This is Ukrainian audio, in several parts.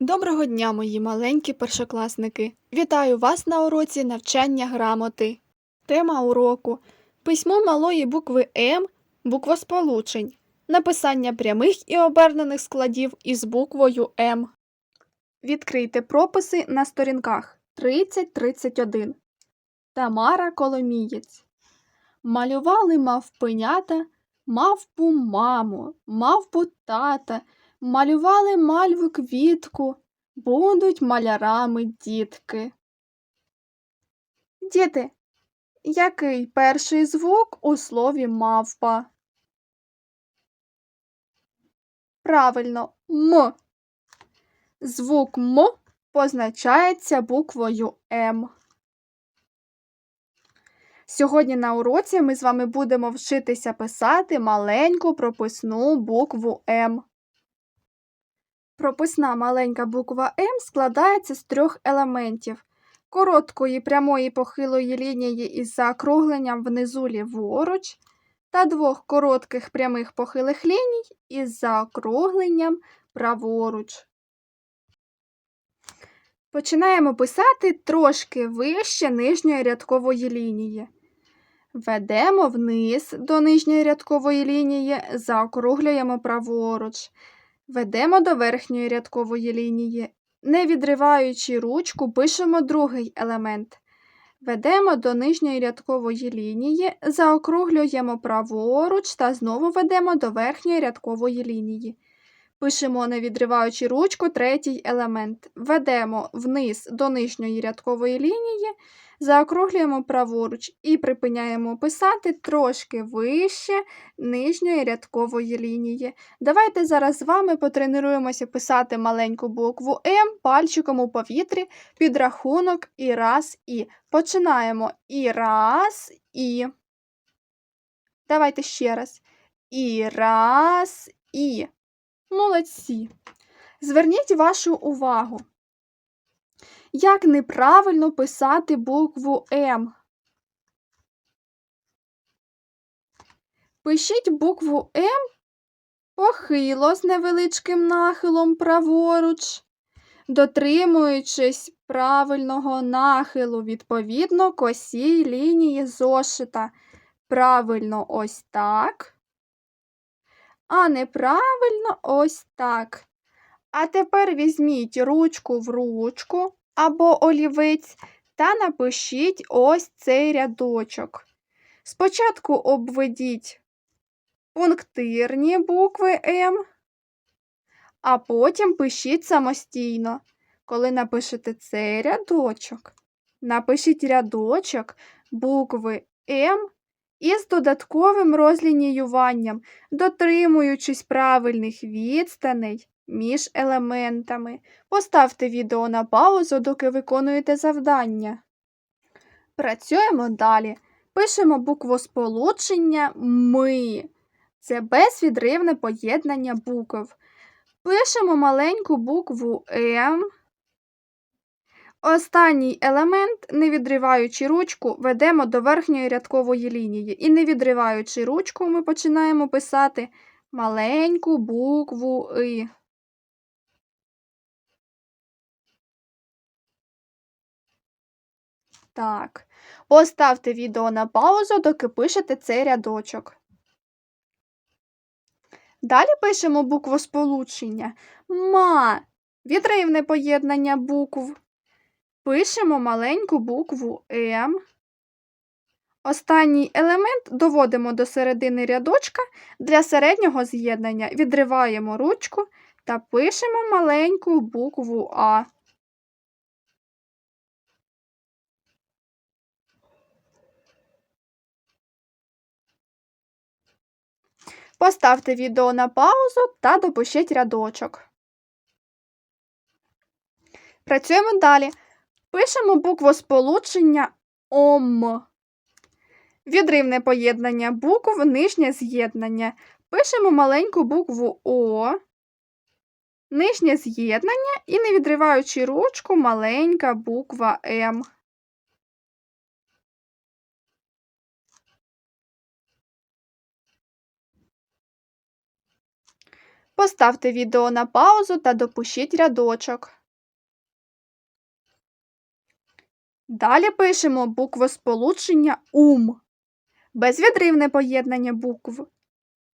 Доброго дня, мої маленькі першокласники! Вітаю вас на уроці навчання грамоти. Тема уроку письмо малої букви М, буквосполучень, написання прямих і обернених складів із буквою М. Відкрийте прописи на сторінках 30-31. Тамара Коломієць. Малювали мавпенята, мавпу маму, мавпу тата, Малювали мальву квітку, будуть малярами дітки. Діти, який перший звук у слові мавпа? Правильно, М. Звук М позначається буквою М. Сьогодні на уроці ми з вами будемо вчитися писати маленьку прописну букву М. Прописна маленька буква М складається з трьох елементів: короткої прямої похилої лінії із заокругленням внизу ліворуч та двох коротких прямих похилих ліній із заокругленням праворуч. Починаємо писати трошки вище нижньої рядкової лінії. Ведемо вниз до нижньої рядкової лінії, заокруглюємо праворуч. Ведемо до верхньої рядкової лінії. Не відриваючи ручку, пишемо другий елемент. Ведемо до нижньої рядкової лінії, заокруглюємо праворуч та знову ведемо до верхньої рядкової лінії. Пишемо, не відриваючи ручку, третій елемент. Ведемо вниз до нижньої рядкової лінії, заокруглюємо праворуч і припиняємо писати трошки вище нижньої рядкової лінії. Давайте зараз з вами потренуємося писати маленьку букву М пальчиком у повітрі, підрахунок і раз і. Починаємо і раз і. Давайте ще раз. І раз і. Молодці. Зверніть вашу увагу. Як неправильно писати букву М? Пишіть букву М похило з невеличким нахилом праворуч, дотримуючись правильного нахилу відповідно косій лінії зошита. Правильно ось так, а неправильно ось так. А тепер візьміть ручку в ручку або олівець та напишіть ось цей рядочок. Спочатку обведіть пунктирні букви М, а потім пишіть самостійно. Коли напишете цей рядочок, напишіть рядочок букви М із додатковим розлініюванням, дотримуючись правильних відстаней між елементами. Поставте відео на паузу, доки виконуєте завдання. Працюємо далі. Пишемо букву сполучення Ми. Це безвідривне поєднання букв. Пишемо маленьку букву М. Останній елемент, не відриваючи ручку, ведемо до верхньої рядкової лінії. І не відриваючи ручку, ми починаємо писати маленьку букву И. Так, поставте відео на паузу, доки пишете цей рядочок. Далі пишемо букву сполучення Ма. Відривне поєднання букв. Пишемо маленьку букву М. Останній елемент доводимо до середини рядочка для середнього з'єднання. Відриваємо ручку та пишемо маленьку букву А. Поставте відео на паузу та допишіть рядочок. Працюємо далі. Пишемо букву сполучення ОМ. Відривне поєднання букв, нижнє з'єднання. Пишемо маленьку букву О, нижнє з'єднання і, не відриваючи ручку, маленька буква М. Поставте відео на паузу та допишіть рядочок. Далі пишемо буквосполучення ум. Безвідривне поєднання букв.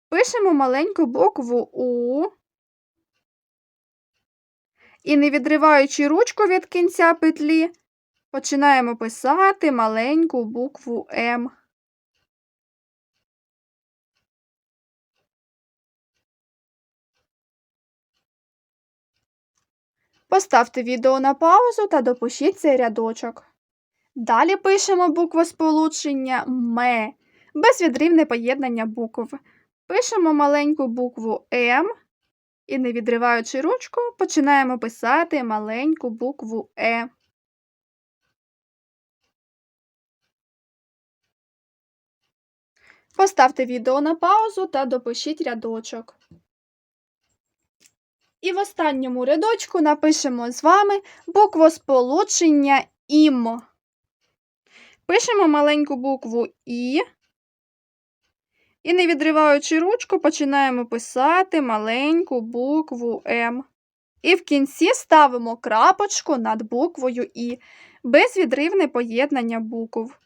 Пишемо маленьку букву У. І не відриваючи ручку від кінця петлі, починаємо писати маленьку букву М. Поставте відео на паузу та допишіть цей рядочок. Далі пишемо буквосполучення ме, безвідривне поєднання букв. Пишемо маленьку букву М і, не відриваючи ручку, починаємо писати маленьку букву Е. Поставте відео на паузу та допишіть рядочок. І в останньому рядочку напишемо з вами буквосполучення ІМ. Пишемо маленьку букву І. І, не відриваючи ручку, починаємо писати маленьку букву М. І в кінці ставимо крапочку над буквою І. Безвідривне поєднання букв.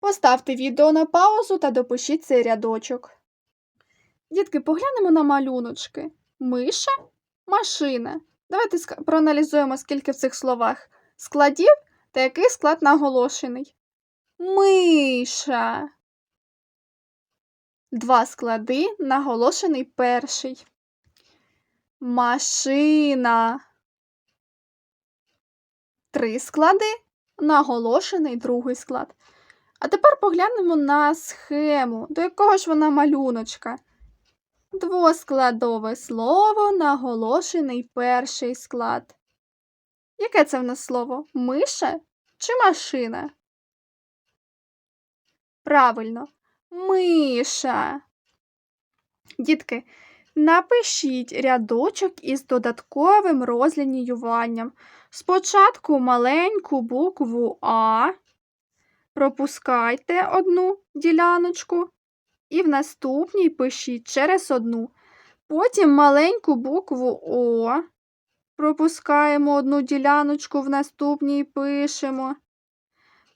Поставте відео на паузу та допишіть цей рядочок. Дітки, поглянемо на малюночки. Миша, машина. Давайте проаналізуємо, скільки в цих словах складів та який склад наголошений. Миша. Два склади, наголошений перший. Машина. Три склади, наголошений другий склад. А тепер поглянемо на схему, до якого ж вона малюночка. Двоскладове слово, наголошений перший склад. Яке це в нас слово? Миша чи машина? Правильно, миша. Дітки, напишіть рядочок із додатковим розлініюванням. Спочатку маленьку букву А. Пропускайте одну діляночку і в наступній пишіть через одну. Потім маленьку букву О. Пропускаємо одну діляночку, в наступній пишемо.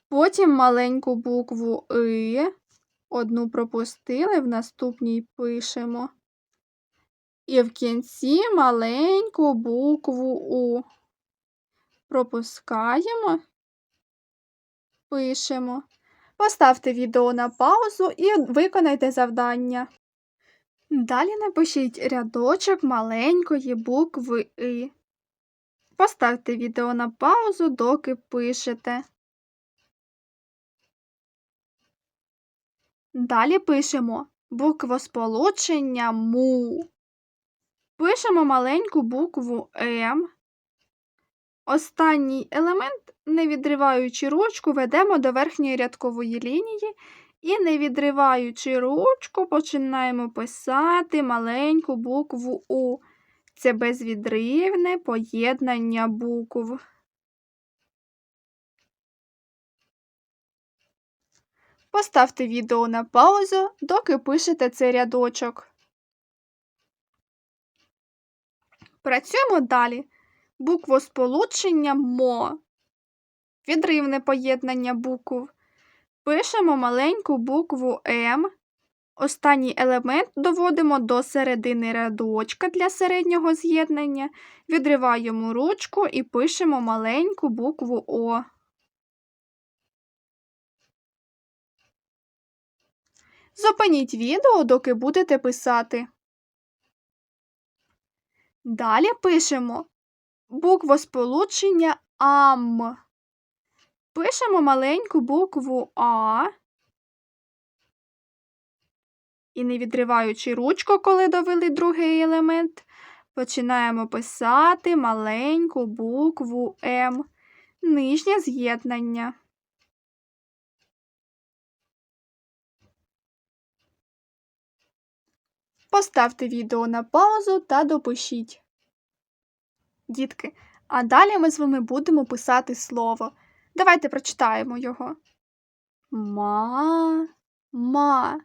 Потім маленьку букву И. Одну пропустили, в наступній пишемо. І в кінці маленьку букву У. Пропускаємо, пишемо. Поставте відео на паузу і виконайте завдання. Далі напишіть рядочок маленької букви И. Поставте відео на паузу, доки пишете. Далі пишемо буквосполучення МУ. Пишемо маленьку букву М. Останній елемент, не відриваючи ручку, ведемо до верхньої рядкової лінії і, не відриваючи ручку, починаємо писати маленьку букву У. Це безвідривне поєднання букв. Поставте відео на паузу, доки пишете цей рядочок. Працюємо далі. Буквосполучення мо. Відривне поєднання букв. Пишемо маленьку букву М. Останній елемент доводимо до середини рядочка для середнього з'єднання, відриваємо ручку і пишемо маленьку букву О. Зупиніть відео, доки будете писати. Далі пишемо буквосполучення АМ. Пишемо маленьку букву А. І не відриваючи ручку, коли довели другий елемент, починаємо писати маленьку букву М. Нижнє з'єднання. Поставте відео на паузу та допишіть. Дітки, а далі ми з вами будемо писати слово. Давайте прочитаємо його. Ма, Ма.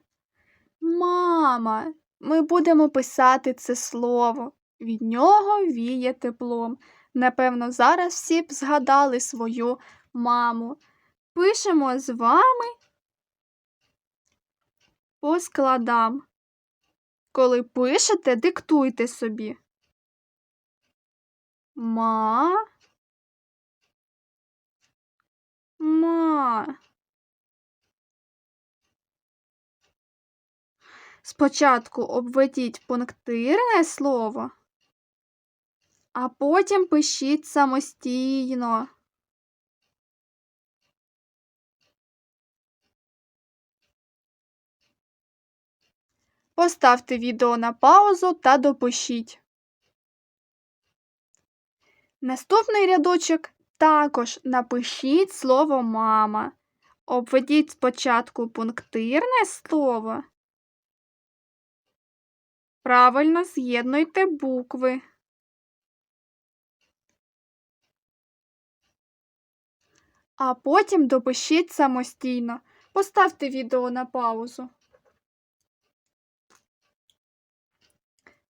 Мама. Ми будемо писати це слово. Від нього віє теплом. Напевно, зараз всі б згадали свою маму. Пишемо з вами по складам. Коли пишете, диктуйте собі. Ма. Ма. Спочатку обведіть пунктирне слово, а потім пишіть самостійно. Поставте відео на паузу та допишіть. Наступний рядочок також напишіть слово мама. Обведіть спочатку пунктирне слово. Правильно з'єднуйте букви. А потім допишіть самостійно. Поставте відео на паузу.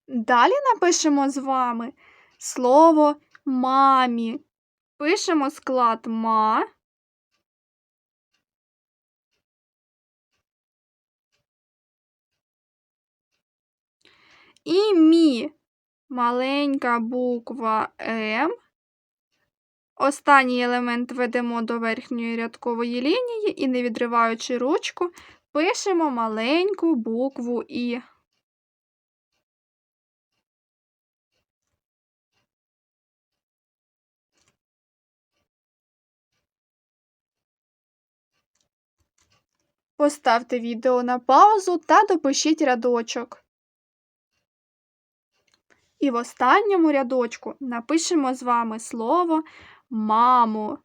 Далі напишемо з вами слово мамі. Пишемо склад ма. І мі. Маленька буква М. Останній елемент ведемо до верхньої рядкової лінії і, не відриваючи ручку, пишемо маленьку букву І. Поставте відео на паузу та допишіть рядочок. І в останньому рядочку напишемо з вами слово мамо.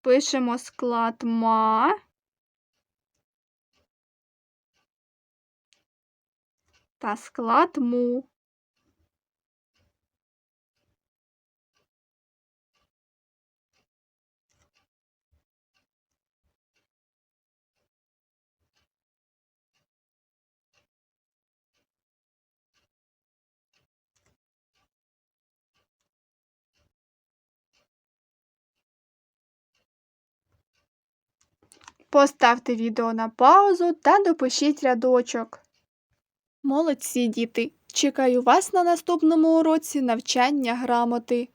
Пишемо склад ма. Та склад му. Поставте відео на паузу та допишіть рядочок. Молодці, діти! Чекаю вас на наступному уроці навчання грамоти.